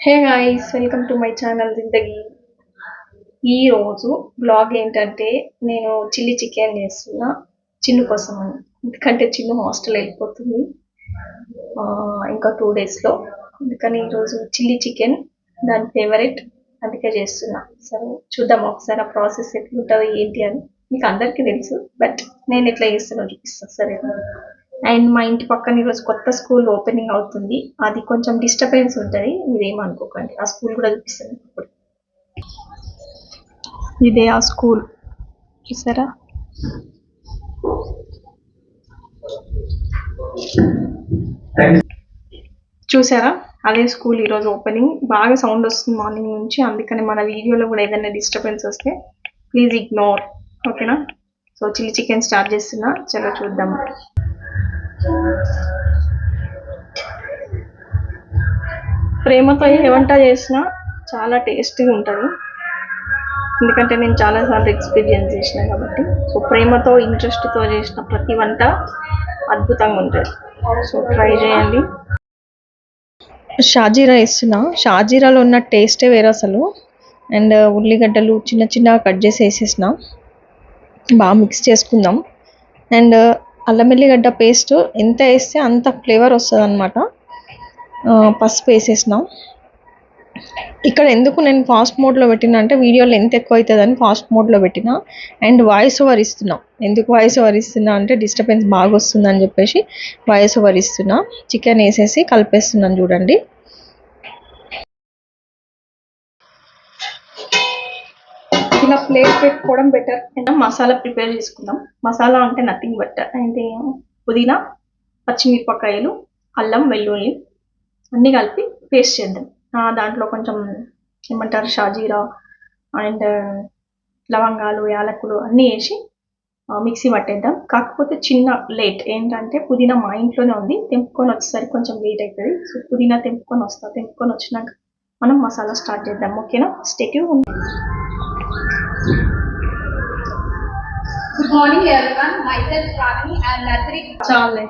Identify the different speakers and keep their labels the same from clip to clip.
Speaker 1: Hey guys welcome to my channel Zindagi. ఈరోజు blog ఏంటంటే నేను చిల్లీ చికెన్ చేస్తున్నా చిన్ను కోసం అని. ఎందుకంటే చిన్ను హాస్టల్ వెళ్ళిపోతుంది ఆ, ఇంకా టూ డేస్లో అందుకని ఈరోజు చిల్లీ చికెన్ దాని ఫేవరెట్ అందుకే చేస్తున్నా. సరే చూద్దాం ఒకసారి ఆ ప్రాసెస్ ఎట్లుంటుంది ఏంటి అని. మీకు అందరికీ తెలుసు బట్ నేను ఎట్లా చేస్తున్నా చూపిస్తాను సరే అండ్ మా ఇంటి పక్కన ఈరోజు కొత్త స్కూల్ ఓపెనింగ్ అవుతుంది. అది కొంచెం డిస్టర్బెన్స్ ఉంటుంది. మీరేమనుకోకండి ఆ స్కూల్ కూడా చూపిస్తుంది ఇప్పుడు. ఇదే ఆ స్కూల్. చూసారా? చూసారా? అదే స్కూల్ ఈరోజు ఓపెనింగ్. బాగా సౌండ్ వస్తుంది మార్నింగ్ నుంచి. అందుకని మన వీడియోలో కూడా ఏదైనా డిస్టర్బెన్స్ వస్తే ప్లీజ్ ఇగ్నోర్. ఓకేనా? సో చిల్లీ చికెన్ స్టార్ట్ చేస్తున్నా. చలో చూద్దాం. ప్రేమతో ఏ వంట చేసినా చాలా టేస్టీగా ఉంటుంది. ఎందుకంటే నేను చాలాసార్లు ఎక్స్పీరియన్స్ చేసిన కాబట్టి. సో ప్రేమతో ఇంట్రెస్ట్తో చేసిన ప్రతి వంట అద్భుతంగా ఉంటుంది. సో ట్రై చేయండి. షాజీరా ఇస్తున్నా షాజీరాలో ఉన్న టేస్టే వేరే అసలు. అండ్ ఉల్లిగడ్డలు చిన్న చిన్నగా కట్ చేసి వేసేసిన. బాగా మిక్స్ చేసుకుందాం. అండ్ అల్లం వెల్లిగడ్డ పేస్ట్ ఎంత వేస్తే అంత ఫ్లేవర్ వస్తుంది అనమాట పసుపు వేసేసినాం. ఇక్కడ ఎందుకు నేను ఫాస్ట్ మోడ్లో పెట్టిన అంటే వీడియో లెంత్ ఎక్కువ అవుతుందని ఫాస్ట్ మోడ్లో పెట్టిన. అండ్ వాయిస్ ఓవర్ ఇస్తున్నా. ఎందుకు వాయిస్ ఓవర్ ఇస్తున్నా అంటే డిస్టర్బెన్స్ బాగా వస్తుందని చెప్పేసి వాయిస్ ఓవర్ ఇస్తున్నా. చికెన్ వేసేసి కలిపేస్తున్నాను చూడండి. చిన్న ప్లేట్ పెట్టుకోవడం బెటర్ మసాలా ప్రిపేర్ చేసుకుందాం. మసాలా అంటే నథింగ్ బట్ అంటే పుదీనా పచ్చిమిరపకాయలు అల్లం వెల్లుల్లి అన్నీ కలిపి పేస్ట్ చేద్దాం. దాంట్లో కొంచెం ఏమంటారు షాజీరా అండ్ లవంగాలు యాలకులు అన్నీ వేసి మిక్సీ పట్టేద్దాం. కాకపోతే చిన్న లేట్ ఏంటంటే పుదీనా మా ఇంట్లోనే ఉంది. తెంపుకొని వచ్చేసరికి కొంచెం లేట్ అవుతుంది సో పుదీనా తెంపుకొని వస్తా. తెంపుకొని వచ్చినాక మనం మసాలా స్టార్ట్ చేద్దాం. ఓకేనా స్టేట్యూ
Speaker 2: morning morning everyone, myself and and nursery
Speaker 1: చాలే.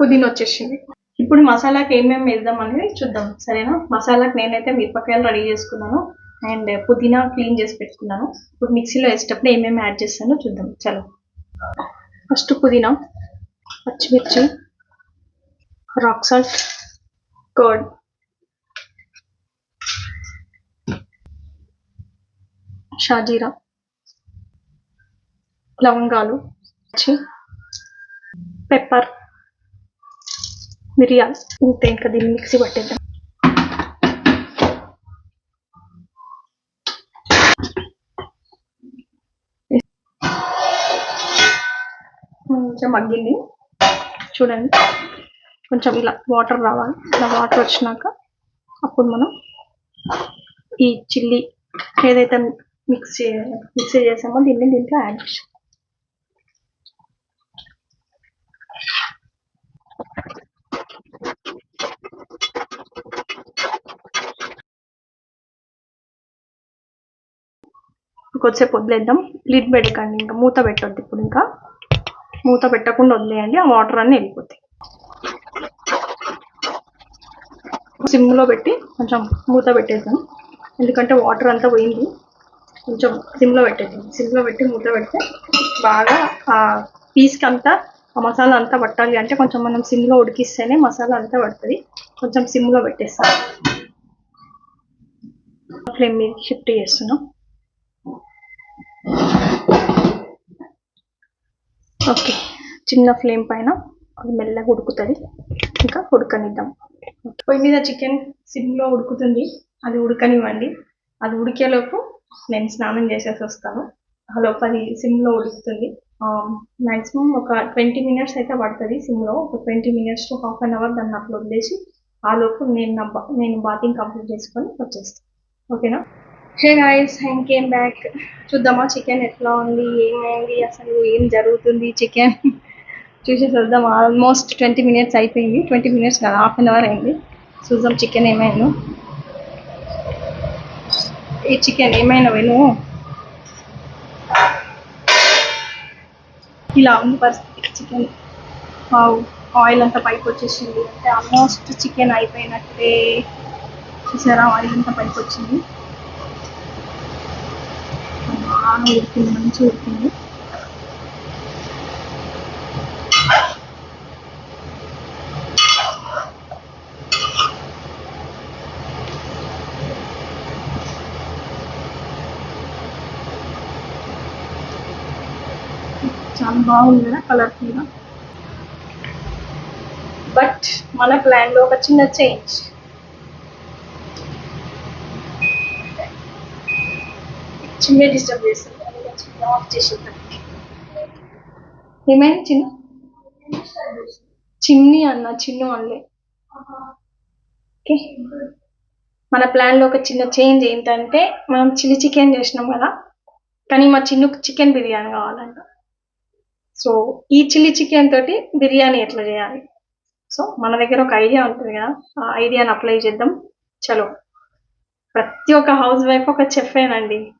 Speaker 1: పుదీనా వచ్చేసింది ఇప్పుడు మసాలాకి ఏమేమి వేద్దాం అనేది చూద్దాం. సరేనా? మసాలాకి నేనైతే మిరపకాయలు రెడీ చేసుకున్నాను. అండ్ పుదీనా క్లీన్ చేసి పెట్టుకున్నాను. ఇప్పుడు మిక్సీలో వేసేటప్పుడు ఏమేమి యాడ్ చేస్తానో చూద్దాం. చలో. ఫస్ట్ పుదీనా పచ్చిమిర్చి రాక్ సాల్ట్ కర్డ్. షాజీరా. లవంగాలు పెప్పర్ మిరియాలు. ఇంతే ఇంకా దీన్ని మిక్సీ పట్టేద్దాం. కొంచెం మగ్గింది. చూడండి. కొంచెం ఇలా వాటర్ రావాలి. ఇలా వాటర్ వచ్చినాక అప్పుడు మనం ఈ చిల్లీ ఏదైతే మిక్స్ మిక్సీ చేసామో దీన్ని దీంట్లో యాడ్ చేసాం కొద్దిసేపు వదిలేద్దాం. లిడ్ పెట్టకండి ఇంకా. మూత పెట్టొద్దు ఇప్పుడు ఇంకా. మూత పెట్టకుండా వదిలేయండి. ఆ వాటర్ అన్నీ వెళ్ళిపోతాయి. సిమ్లో పెట్టి కొంచెం మూత పెట్టేద్దాం. ఎందుకంటే వాటర్ అంతా పోయింది. కొంచెం సిమ్లో పెట్టేద్దాం. సిమ్లో పెట్టి మూత పెడితే బాగా ఆ పీస్కి అంతా ఆ మసాలా అంతా పట్టాలి అంటే కొంచెం మనం సిమ్లో ఉడికిస్తేనే మసాలా అంతా పడుతుంది. కొంచెం సిమ్లో పెట్టేస్తాం ఫ్లేమ్ మీద షిఫ్ట్ చేస్తున్నాం. ఓకే. చిన్న ఫ్లేమ్ పైన అది మెల్లగా ఉడుకుతుంది. ఇంకా ఉడకనిద్దాం. పొయ్యి మీద చికెన్ సిమ్లో ఉడుకుతుంది. అది ఉడకనివ్వండి. అది ఉడికేలోపు నేను స్నానం చేసేసి వస్తాను. ఆ అది సిమ్లో ఉడుకుతుంది. మ్యాక్సిమం ఒక ట్వంటీ మినిట్స్ అయితే పడుతుంది సిమ్లో. ఒక twenty minutes to half an hour దాన్ని అట్లా వదిలేసి ఆ లోపు నేను నా బా నేను బాతింగ్ కంప్లీట్ చేసుకొని వచ్చేస్తాను ఓకేనా? Hey guys I'm came back చూద్దామా? చికెన్ ఎట్లా ఉంది? ఏమైంది అసలు ఏం జరుగుతుంది చికెన్ చూసేసి వద్దాం ఆల్మోస్ట్ ట్వంటీ మినిట్స్ అయిపోయింది. ట్వంటీ మినిట్స్ కాదు హాఫ్ అన్ అవర్ అయింది. చూద్దాం చికెన్ ఏమైనా ఈ చికెన్ ఏమైనా విను? ఇలా ఉంది పరిస్థితి చికెన్ ఆయిల్ అంతా పైకి వచ్చేసింది. అంటే ఆల్మోస్ట్ చికెన్ అయిపోయినట్టే. చూసారా? ఆయిల్ అంతా పైకి వచ్చింది. బాగా ఉడికింది మంచిగా ఉడికింది చాలా బాగుంది కదా కలర్ఫుల్గా బట్ మన ప్లాన్లో ఒక చిన్న చేంజ్ చిన్న డిస్టర్బ్ చేస్తుంది. చిన్న ఆఫ్ చేసేద్దాం ఏమైంది చిన్న? చిన్ని అన్న చిన్న అనలే. ఓకే. మన ప్లాన్లో ఒక చిన్న చేంజ్ ఏంటంటే మనం చిల్లీ చికెన్ చేసినాం కదా కానీ మా చిన్నుకు చికెన్ బిర్యానీ కావాలంట. సో ఈ చిల్లీ చికెన్ తోటి బిర్యానీ ఎట్లా చేయాలి? సో మన దగ్గర ఒక ఐడియా ఉంటుంది కదా ఆ ఐడియాని అప్లై చేద్దాం. చలో. ప్రతి ఒక్క హౌస్ వైఫ్ ఒక చెఫేనండి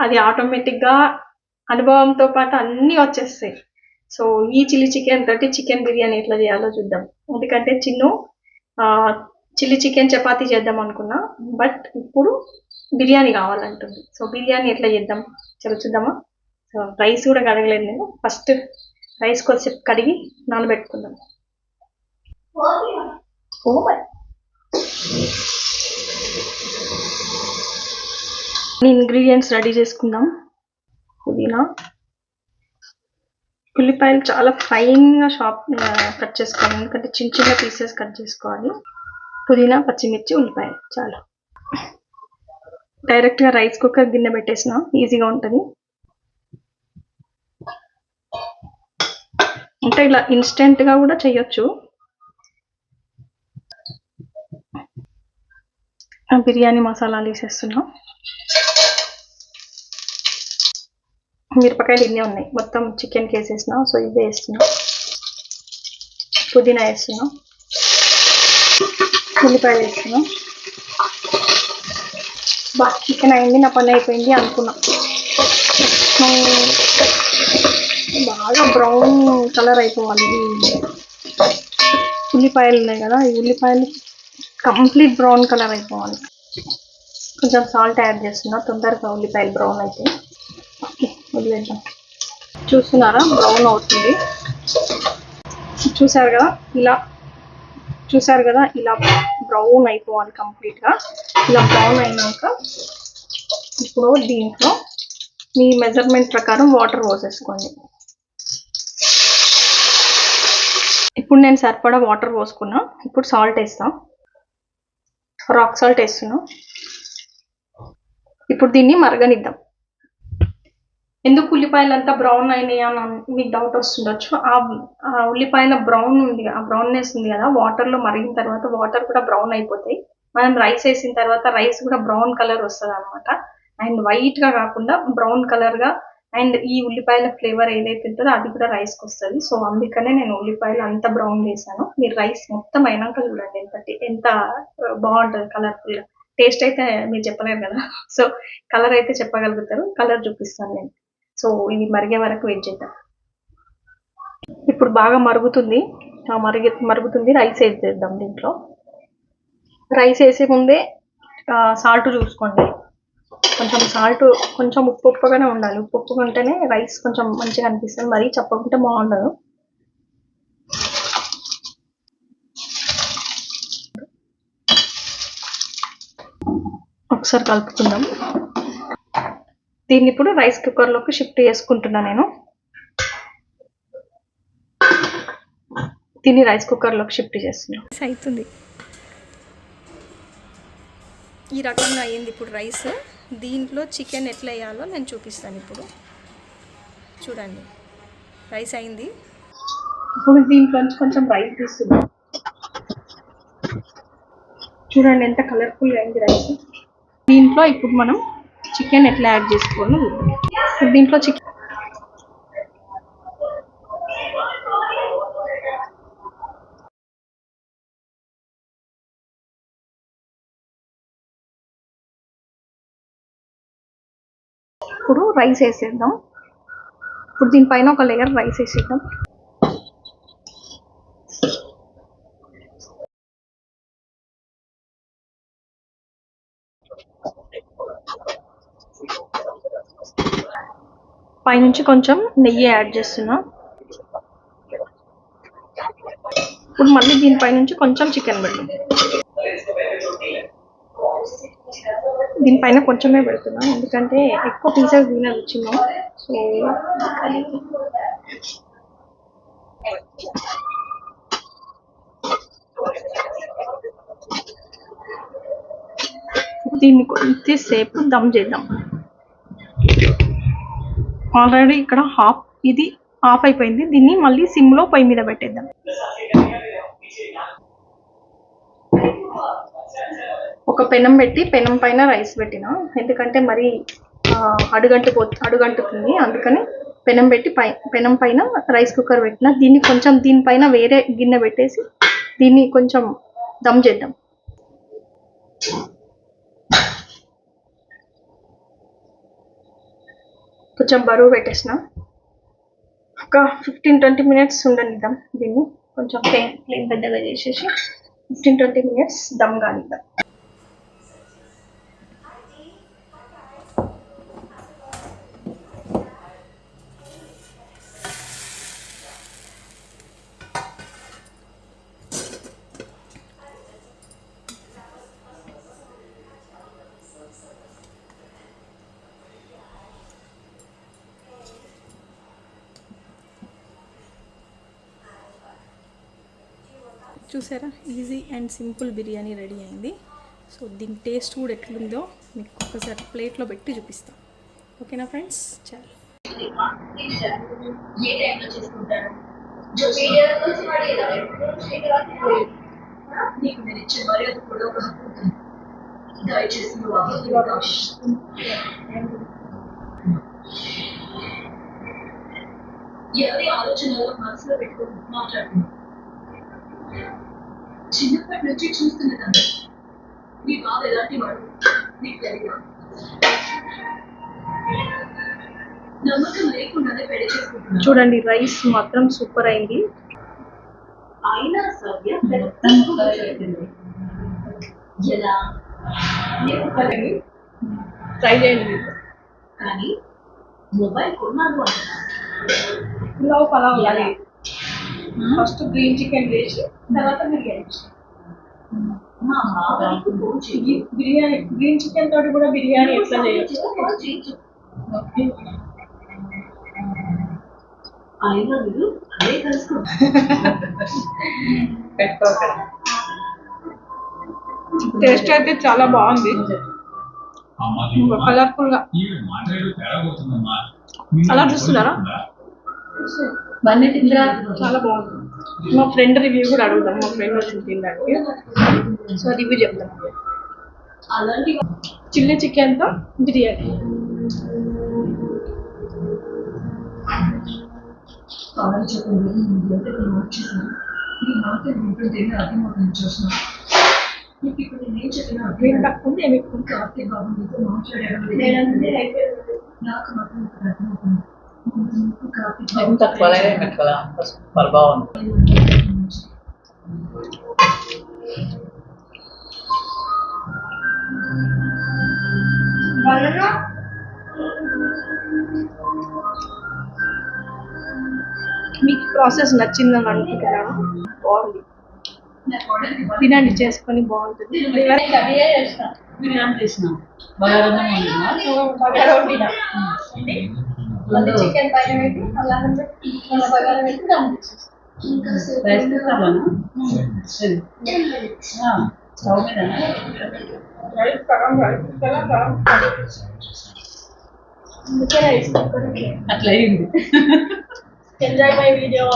Speaker 1: అది ఆటోమేటిక్గా అనుభవంతో పాటు అన్నీ వచ్చేస్తాయి. సో ఈ చిల్లీ చికెన్ తోటి చికెన్ బిర్యానీ ఎట్లా చేయాలో చూద్దాం. ఎందుకంటే చిన్ను చిల్లీ చికెన్ చపాతీ చేద్దాం అనుకున్నా బట్ ఇప్పుడు బిర్యానీ కావాలంటుంది. సో బిర్యానీ ఎట్లా చేద్దాం? చలో చూద్దామా? సో రైస్ కూడా కడగలేదు నేను. ఫస్ట్ రైస్ కొద్దిసేపు కడిగి నానబెట్టుకుందాం. ఓ ఇంగ్రీడియంట్స్ రెడీ చేసుకుందాం. పుదీనా. ఉల్లిపాయలు చాలా ఫైన్గా షాప్ కట్ చేసుకోవాలి. ఎందుకంటే చిన్న చిన్న పీసెస్ కట్ చేసుకోవాలి. పుదీనా పచ్చిమిర్చి ఉల్లిపాయలు చాలా. డైరెక్ట్గా రైస్ కుక్కర్ గిన్నె పెట్టేసిన. ఈజీగా ఉంటుంది. అంటే ఇలా ఇన్స్టెంట్గా కూడా చేయొచ్చు. బిర్యానీ మసాలాలు వేసేస్తున్నాం. మిరపకాయలు ఇన్ని ఉన్నాయి. మొత్తం చికెన్కి వేసేసిన సో ఇవే వేస్తున్నా. పుదీనా వేస్తున్నాం. ఉల్లిపాయలు వేస్తున్నాం. బా చికెన్ అయింది నా పని అయిపోయింది అనుకున్నా. బాగా బ్రౌన్ కలర్ అయిపోవాలి. ఉల్లిపాయలు ఉన్నాయి కదా ఈ ఉల్లిపాయలు కంప్లీట్ బ్రౌన్ కలర్ అయిపోవాలి. కొంచెం సాల్ట్ యాడ్ చేస్తున్నా తొందరగా ఉల్లిపాయలు బ్రౌన్ అయితే వదిలేద్దాం. చూస్తున్నారా? బ్రౌన్ అవుతుంది. చూసారు కదా? ఇలా. చూసారు కదా? ఇలా బ్రౌన్ అయిపోవాలి కంప్లీట్గా ఇలా బ్రౌన్ అయినాక ఇప్పుడు దీంట్లో మీ మెజర్మెంట్ ప్రకారం వాటర్ పోసేసుకోండి. ఇప్పుడు నేను సరిపడా వాటర్ పోసుకున్నా. ఇప్పుడు సాల్ట్ వేస్తాం. రాక్ సాల్ట్ వేస్తున్నాం. ఇప్పుడు దీన్ని మరగనిద్దాం. ఎందుకు ఉల్లిపాయలు అంతా బ్రౌన్ అయినాయి అని మీకు డౌట్ వస్తుండొచ్చు. ఆ ఆ ఉల్లిపాయల బ్రౌన్ ఉంది ఆ బ్రౌన్నెస్ ఉంది కదా వాటర్లో మరిగిన తర్వాత వాటర్ కూడా బ్రౌన్ అయిపోతాయి. మనం రైస్ వేసిన తర్వాత రైస్ కూడా బ్రౌన్ కలర్ వస్తుంది అనమాట అండ్ వైట్గా కాకుండా బ్రౌన్ కలర్గా అండ్ ఈ ఉల్లిపాయల ఫ్లేవర్ ఏదైతే ఉంటుందో అది కూడా రైస్కి వస్తుంది. సో అందుకనే నేను ఉల్లిపాయలు అంత బ్రౌన్ చేశాను. మీరు రైస్ మొత్తం అయినాక చూడండి ఎంత ఎంత బాగుంటుంది కలర్ఫుల్గా టేస్ట్ అయితే మీరు చెప్పలేరు కదా. సో కలర్ అయితే చెప్పగలుగుతారు. కలర్ చూపిస్తాను నేను. సో ఇది మరిగే వరకు వెయిట్ చేద్దాం? ఇప్పుడు బాగా మరుగుతుంది. మరిగి మరుగుతుంది రైస్ వేసేద్దాం దీంట్లో. రైస్ వేసే ముందే సాల్ట్ చూసుకోండి. కొంచెం సాల్ట్ కొంచెం ఉప్పు ఉప్పుగానే ఉండాలి. ఉప్పు ఉప్పుగా ఉంటేనే రైస్ కొంచెం మంచిగా అనిపిస్తుంది. మరీ చెప్పకుంటే బాగుండదు. ఒకసారి కలుపుకుందాం. దీన్ని ఇప్పుడు రైస్ కుక్కర్లోకి షిఫ్ట్ చేసుకుంటున్నా నేను. దీన్ని రైస్ కుక్కర్లోకి షిఫ్ట్ చేస్తున్నా. అవుతుంది ఈ రకంగా అయ్యింది ఇప్పుడు రైస్. దీంట్లో చికెన్ ఎట్లా వేయాలో నేను చూపిస్తాను ఇప్పుడు. చూడండి. రైస్ అయింది. ఇప్పుడు దీంట్లోంచి కొంచెం రైస్ తీస్తున్నాం చూడండి ఎంత కలర్ఫుల్గా అయింది రైస్. దీంట్లో ఇప్పుడు మనం చికెన్ ఎట్లా యాడ్ చేసుకోను? ఇప్పుడు దీంట్లో చికెన్ ఇప్పుడు రైస్ వేసేద్దాం. ఇప్పుడు దీనిపైన ఒక లేయర్ రైస్ వేసేద్దాం. పైనుంచి కొంచెం నెయ్యి యాడ్ చేస్తున్నా. ఇప్పుడు మళ్ళీ దీనిపై నుంచి కొంచెం చికెన్ పెట్టు దీనిపైన కొంచెమే పెడుతున్నా ఎందుకంటే ఎక్కువ పీసెస్ తినదు చిన్న సో దీన్ని కొద్దిసేపు దమ్ చేద్దాం. ఆల్రెడీ ఇక్కడ హాఫ్ ఇది ఆఫ్ అయిపోయింది. దీన్ని మళ్ళీ సిమ్లో పొయ్యి మీద పెట్టేద్దాం. ఒక పెనం పెట్టి పెనం పైన రైస్ పెట్టిన. ఎందుకంటే మరి అడుగంటు పో అడుగంటుతుంది. అందుకని పెనం పెట్టి పై పెనం పైన రైస్ కుక్కర్ పెట్టిన. దీన్ని కొంచెం దీనిపైన వేరే గిన్నె పెట్టేసి దీన్ని కొంచెం దమ్ చేద్దాం. కొంచెం బరువు పెట్టేసిన. ఒక ఫిఫ్టీన్ ట్వంటీ మినిట్స్ ఉండనిద్దాం దీన్ని. కొంచెం ఫ్లేమ్ పెద్దగా చేసేసి ఫిఫ్టీన్ ట్వంటీ మినిట్స్ దమ్ కానిద్దాం. చూసారా? Easy and simple biryani ready అయింది. సో దీని టేస్ట్ కూడా ఎట్లుందో మీకు ఒకసారి ప్లేట్లో పెట్టి చూపిస్తాం. ఓకేనా ఫ్రెండ్స్ చాలు.
Speaker 2: ఎవరి ఆలోచనలో మనసులో పెట్టుకుని మాట్లాడుతున్నాం చిన్నప్పటి నుంచి చూస్తున్నదండి మీ బాబు ఎలాంటి వాడు? నీకు తెలియదు నమ్మకం లేకుండానే పెళ్ళి చేసుకుంటున్నాను
Speaker 1: చూడండి రైస్ మాత్రం సూపర్ అయింది.
Speaker 2: అయినా సవ్య ఎలా?
Speaker 1: ట్రై చేయండి
Speaker 2: కానీ మొబైల్ కొన్నాను అంటున్నా
Speaker 1: pulao pulao first green chicken వేసి తర్వాత బిర్యానీ బిర్యానీ గ్రీన్ చికెన్ తోటి కూడా బిర్యానీ ఎట్లా చేయొచ్చు?
Speaker 2: అయినా మీరు అదే కలుసుకుంటారు
Speaker 1: టేస్ట్ అయితే చాలా బాగుంది. కలర్ఫుల్గా. అలా చూస్తున్నారా?
Speaker 2: వన్ తిందిరా?
Speaker 1: చాలా బాగుంది. మా ఫ్రెండ్ రివ్యూ కూడా అడుగుదాం. మా ఫ్రెండ్ వచ్చింది తినడానికి. సో రివ్యూ చెప్తాం
Speaker 2: అలాంటి
Speaker 1: చిల్లీ చికెన్తో బిర్యానీ.
Speaker 2: మాట వింటుంటేనే అర్థమవుతుంది చూసిన మీకు ఇప్పుడు నేను చెప్పిన? కార్తీక్ బాబు మీతో
Speaker 1: అయిపోయింది.
Speaker 2: నాకు మాత్రం అర్థమవుతుంది.
Speaker 3: ఏం తక్కువ సూపర్ బాగుంది
Speaker 1: మీకు ప్రాసెస్ నచ్చిందని అనుకుంటున్నాను. బాగుంది. తినండి చేసుకొని బాగుంటుంది.
Speaker 3: బిర్యానీ చేసినాం? బగారన్నం వండినా
Speaker 1: చికెన్ పైన పెట్టి బగారా పెట్టి దమ్ చేసేస్తాం.
Speaker 2: ఇంకా
Speaker 3: రైస్ కుక్కర్లోనా స్టవ్ మీద
Speaker 1: రైస్ సగం రైస్ కదా సగం అందుకే రైస్ కుక్కర్
Speaker 3: అట్లా అయింది
Speaker 1: ఎంజాయ్ మై వీడియో